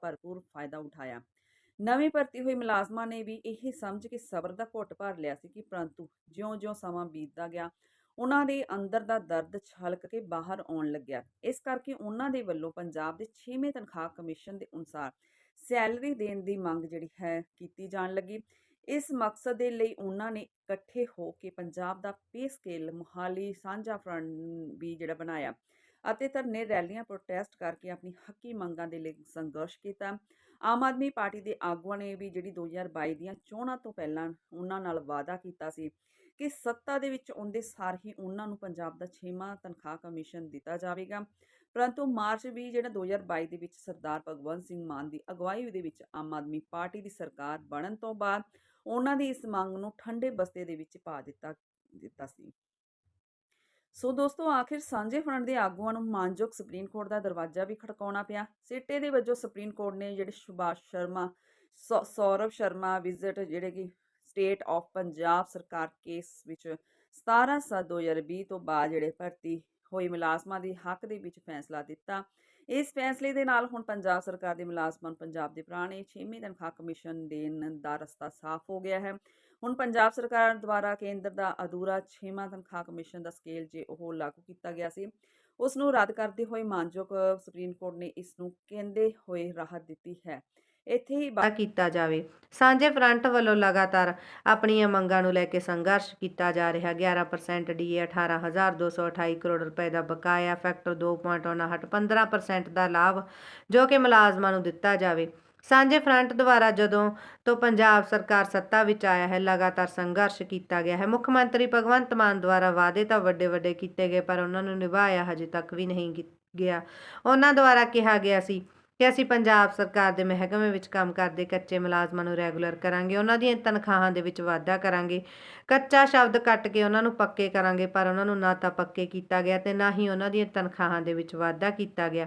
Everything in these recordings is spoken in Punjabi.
ਭਰਪੂਰ ਫਾਇਦਾ ਉਠਾਇਆ। ਨਵੇਂ ਭਰਤੀ ਹੋਏ ਮੁਲਾਜ਼ਮਾਂ ਨੇ ਵੀ ਇਹ ਸਮਝ ਕੇ ਸਬਰ ਦਾ ਘੁੱਟ ਭਰ ਲਿਆ ਸੀ ਕਿ ਪਰੰਤੂ ਜਿਉਂ-ਜਿਉਂ ਸਮਾਂ ਬੀਤਦਾ ਗਿਆ, ਉਹਨਾਂ ਦੇ ਅੰਦਰ ਦਾ ਦਰਦ ਛਲਕ ਕੇ ਬਾਹਰ ਆਉਣ ਲੱਗਿਆ। ਇਸ ਕਰਕੇ ਉਹਨਾਂ ਦੇ ਵੱਲੋਂ ਪੰਜਾਬ ਦੇ 6ਵੇਂ ਤਨਖਾਹ ਕਮਿਸ਼ਨ ਦੇ ਅਨੁਸਾਰ ਸੈਲਰੀ ਦੇਣ ਦੀ ਮੰਗ ਜਿਹੜੀ ਹੈ ਕੀਤੀ ਜਾਣ ਲੱਗੀ। ਇਸ ਮਕਸਦ ਦੇ ਲਈ ਉਹਨਾਂ ਨੇ ਇਕੱਠੇ ਹੋ ਕੇ ਪੰਜਾਬ ਦਾ ਪੇ ਸਕੇਲ ਮੁਹਾਲੀ ਸਾਂਝਾ ਫਰੰਟ ਵੀ ਜਿਹੜਾ ਬਣਾਇਆ। ਅਤੇ ਧਰਨੇ ਰੈਲੀਆਂ ਪ੍ਰੋਟੈਸਟ ਕਰਕੇ ਆਪਣੀ ਹੱਕੀ ਮੰਗਾਂ ਦੇ ਲਈ ਸੰਘਰਸ਼ ਕੀਤਾ। ਆਮ ਆਦਮੀ ਪਾਰਟੀ ਦੇ ਆਗੂਆਂ ਨੇ ਵੀ ਜਿਹੜੀ 2022 ਦੀਆਂ ਚੋਣਾਂ ਤੋਂ ਪਹਿਲਾਂ ਉਹਨਾਂ ਨਾਲ ਵਾਅਦਾ ਕੀਤਾ ਸੀ ਕਿ ਸੱਤਾ ਦੇ ਵਿੱਚ ਆਉਂਦੇ ਸਾਰ ਹੀ ਉਹਨਾਂ ਨੂੰ ਪੰਜਾਬ ਦਾ 6ਵਾਂ ਤਨਖਾਹ ਕਮਿਸ਼ਨ ਦਿੱਤਾ ਜਾਵੇਗਾ। ਪਰੰਤੂ ਮਾਰਚ ਵੀ ਜਿਹੜਾ 2022 ਦੇ ਵਿੱਚ ਸਰਦਾਰ ਭਗਵੰਤ ਸਿੰਘ ਮਾਨ ਦੀ ਅਗਵਾਈ ਦੇ ਵਿੱਚ ਆਮ ਆਦਮੀ ਪਾਰਟੀ ਦੀ ਸਰਕਾਰ ਬਣਨ ਤੋਂ ਬਾਅਦ ਉਹਨਾਂ ਦੀ ਇਸ ਮੰਗ ਨੂੰ ਠੰਡੇ ਬਸਤੇ ਦੇ ਵਿੱਚ ਪਾ ਦਿੱਤਾ ਦਿੱਤਾ ਸੀ। ਸੋ ਦੋਸਤੋ, ਆਖਿਰ ਸਾਂਝੇ ਫਰੰਟ ਦੇ ਆਗੂਆਂ ਨੂੰ ਮਾਨਯੋਗ ਸੁਪਰੀਮ ਕੋਰਟ ਦਾ ਦਰਵਾਜ਼ਾ ਵੀ ਖੜਕਾਉਣਾ ਪਿਆ। ਸਿੱਟੇ ਦੇ ਵਜੋਂ ਸੁਪਰੀਮ ਕੋਰਟ ਨੇ ਜਿਹੜੇ ਸੁਭਾਸ਼ ਸ਼ਰਮਾ, ਸੌ- ਸੌਰਵ ਸ਼ਰਮਾ ਵਿਜ਼ਿਟ ਜਿਹੜੇ ਕਿ ਸਟੇਟ ਆਫ ਪੰਜਾਬ ਸਰਕਾਰ ਕੇਸ ਵਿੱਚ 17 ਸੱਤ 2020 ਤੋਂ ਬਾਅਦ ਜਿਹੜੇ ਭਰਤੀ ਹੋਏ ਮੁਲਾਜ਼ਮਾਂ ਦੇ ਹੱਕ ਦੇ ਵਿੱਚ ਫੈਸਲਾ ਦਿੱਤਾ। ਇਸ ਫੈਸਲੇ ਦੇ ਨਾਲ ਹੁਣ ਪੰਜਾਬ ਸਰਕਾਰ ਦੇ ਮੁਲਾਜ਼ਮਾਂ ਨੂੰ ਪੰਜਾਬ ਦੇ ਪੁਰਾਣੇ 6ਵੇਂ ਤਨਖਾਹ ਕਮਿਸ਼ਨ ਦੇਣ ਦਾ ਰਸਤਾ ਸਾਫ਼ ਹੋ ਗਿਆ ਹੈ। ਹੁਣ ਪੰਜਾਬ ਸਰਕਾਰ ਦੁਆਰਾ ਕੇਂਦਰ ਦਾ ਅਧੂਰਾ 6ਵਾਂ ਤਨਖਾਹ ਕਮਿਸ਼ਨ ਦਾ ਸਕੇਲ ਜੇ ਉਹ ਲਾਗੂ ਕੀਤਾ ਗਿਆ ਸੀ ਉਸ ਨੂੰ ਰੱਦ ਕਰਦੇ ਹੋਏ ਮਾਨਯੋਗ ਸੁਪਰੀਮ ਕੋਰਟ ਨੇ ਇਸ ਨੂੰ ਕਹਿੰਦੇ ਹੋਏ ਰਾਹਤ ਦਿੱਤੀ ਹੈ। ਇੱਥੇ ਹੀ ਵਾਅਦਾ ਕੀਤਾ ਜਾਵੇ। ਸਾਂਝੇ ਫਰੰਟ ਵੱਲੋਂ ਲਗਾਤਾਰ ਆਪਣੀਆਂ ਮੰਗਾਂ ਨੂੰ ਲੈ ਕੇ ਸੰਘਰਸ਼ ਕੀਤਾ ਜਾ ਰਿਹਾ। 11% ਡੀਏ 18228 ਕਰੋੜ ਰੁਪਏ ਦਾ ਬਕਾਇਆ, ਫੈਕਟਰ 2.59 15% ਦਾ ਲਾਭ ਜੋ ਕਿ ਮੁਲਾਜ਼ਮਾਂ ਨੂੰ ਦਿੱਤਾ ਜਾਵੇ। ਸਾਂਝੇ ਫਰੰਟ ਦੁਆਰਾ ਜਦੋਂ ਤੋਂ ਪੰਜਾਬ ਸਰਕਾਰ ਸੱਤਾ ਵਿੱਚ ਆਇਆ ਹੈ, ਲਗਾਤਾਰ ਸੰਘਰਸ਼ ਕੀਤਾ ਗਿਆ ਹੈ। ਮੁੱਖ ਮੰਤਰੀ ਭਗਵੰਤ ਮਾਨ ਦੁਆਰਾ ਵਾਅਦੇ ਤਾਂ ਵੱਡੇ ਵੱਡੇ ਕੀਤੇ ਗਏ, ਪਰ ਉਹਨਾਂ ਨੂੰ ਨਿਭਾਇਆ ਹਜੇ ਤੱਕ ਵੀ ਨਹੀਂ ਗਿਆ। ਉਹਨਾਂ ਦੁਆਰਾ ਕਿਹਾ ਗਿਆ ਸੀ ਕਿ ਅਸੀਂ ਪੰਜਾਬ ਸਰਕਾਰ ਦੇ ਮਹਿਕਮੇ ਵਿੱਚ ਕੰਮ ਕਰਦੇ ਕੱਚੇ ਮੁਲਾਜ਼ਮਾਂ ਨੂੰ ਰੈਗੂਲਰ ਕਰਾਂਗੇ, ਉਹਨਾਂ ਦੀਆਂ ਤਨਖਾਹਾਂ ਦੇ ਵਿੱਚ ਵਾਧਾ ਕਰਾਂਗੇ, ਕੱਚਾ ਸ਼ਬਦ ਕੱਟ ਕੇ ਉਹਨਾਂ ਨੂੰ ਪੱਕੇ ਕਰਾਂਗੇ, ਪਰ ਉਹਨਾਂ ਨੂੰ ਨਾ ਤਾਂ ਪੱਕੇ ਕੀਤਾ ਗਿਆ ਤੇ ਨਾ ਹੀ ਉਹਨਾਂ ਦੀਆਂ ਤਨਖਾਹਾਂ ਦੇ ਵਿੱਚ ਵਾਧਾ ਕੀਤਾ ਗਿਆ।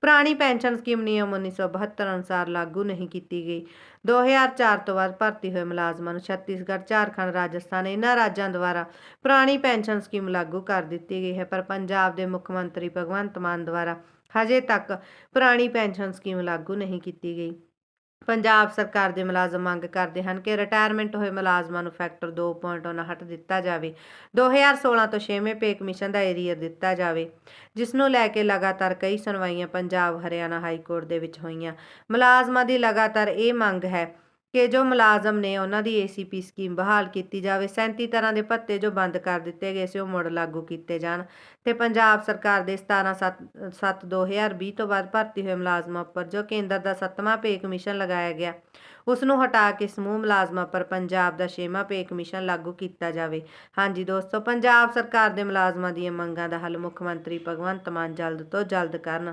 ਪੁਰਾਣੀ ਪੈਨਸ਼ਨ ਸਕੀਮ ਨਿਯਮ 1972 ਅਨੁਸਾਰ ਲਾਗੂ ਨਹੀਂ ਕੀਤੀ ਗਈ। 2004 ਤੋਂ ਬਾਅਦ ਭਰਤੀ ਹੋਏ ਮੁਲਾਜ਼ਮਾਂ ਨੂੰ ਛੱਤੀਸਗੜ੍ਹ, ਝਾਰਖੰਡ, ਰਾਜਸਥਾਨ ਇਹਨਾਂ ਰਾਜਾਂ ਦੁਆਰਾ ਪੁਰਾਣੀ ਪੈਨਸ਼ਨ ਸਕੀਮ ਲਾਗੂ ਕਰ ਦਿੱਤੀ ਗਈ ਹੈ, ਪਰ ਪੰਜਾਬ ਦੇ ਮੁੱਖ ਮੰਤਰੀ ਭਗਵੰਤ ਮਾਨ ਦੁਆਰਾ ਹਜੇ ਤੱਕ ਪੁਰਾਣੀ ਪੈਨਸ਼ਨ ਸਕੀਮ ਲਾਗੂ ਨਹੀਂ ਕੀਤੀ ਗਈ। ਪੰਜਾਬ ਸਰਕਾਰ ਦੇ ਮੁਲਾਜ਼ਮ ਮੰਗ ਕਰਦੇ ਹਨ ਕਿ ਰਿਟਾਇਰਮੈਂਟ ਹੋਏ ਮੁਲਾਜ਼ਮਾਂ ਨੂੰ ਫੈਕਟਰ 2.59 ਦਿੱਤਾ ਜਾਵੇ। 2016 ਤੋਂ 6ਵੇਂ ਪੇ ਕਮਿਸ਼ਨ ਦਾ ਏਰੀਅਰ ਦਿੱਤਾ ਜਾਵੇ, ਜਿਸ ਨੂੰ ਲੈ ਕੇ ਲਗਾਤਾਰ ਕਈ ਸੁਣਵਾਈਆਂ ਪੰਜਾਬ, ਹਰਿਆਣਾ ਹਾਈ ਕੋਰਟ ਦੇ ਵਿੱਚ ਹੋਈਆਂ। ਮੁਲਾਜ਼ਮਾਂ ਦੀ ਲਗਾਤਾਰ ਇਹ ਮੰਗ ਹੈ ਕਿ ਜੋ ਮੁਲਾਜ਼ਮ ਨੇ ਉਹਨਾਂ ਦੀ ਏਸੀਪੀ ਸਕੀਮ ਬਹਾਲ ਕੀਤੀ ਜਾਵੇ 37 ਤਰ੍ਹਾਂ ਦੇ ਭੱਤੇ ਜੋ ਬੰਦ ਕਰ ਦਿੱਤੇ ਗਏ ਸੀ, ਉਹ ਮੁੜ ਲਾਗੂ ਕੀਤੇ ਜਾਣ। ਤੇ ਪੰਜਾਬ ਸਰਕਾਰ ਦੇ 17 7 2020 ਤੋਂ ਬਾਅਦ ਭਰਤੀ ਹੋਏ ਮੁਲਾਜ਼ਮਾਂ ਉੱਪਰ ਜੋ ਕੇਂਦਰ ਦਾ 7ਵਾਂ ਪੇ ਕਮਿਸ਼ਨ ਲਗਾਇਆ ਗਿਆ, ਉਸ ਨੂੰ ਹਟਾ ਕੇ ਸਮੂਹ ਮੁਲਾਜ਼ਮਾਂ ਪਰ ਪੰਜਾਬ ਦਾ 6ਵਾਂ ਪੇ ਕਮਿਸ਼ਨ ਲਾਗੂ ਕੀਤਾ ਜਾਵੇ। ਹਾਂਜੀ ਦੋਸਤੋ, ਪੰਜਾਬ ਸਰਕਾਰ ਦੇ ਮੁਲਾਜ਼ਮਾਂ ਦੀਆਂ ਮੰਗਾਂ ਦਾ ਹੱਲ ਮੁੱਖ ਮੰਤਰੀ ਭਗਵੰਤ ਮਾਨ ਜਲਦ ਤੋਂ ਜਲਦ ਕਰਨ।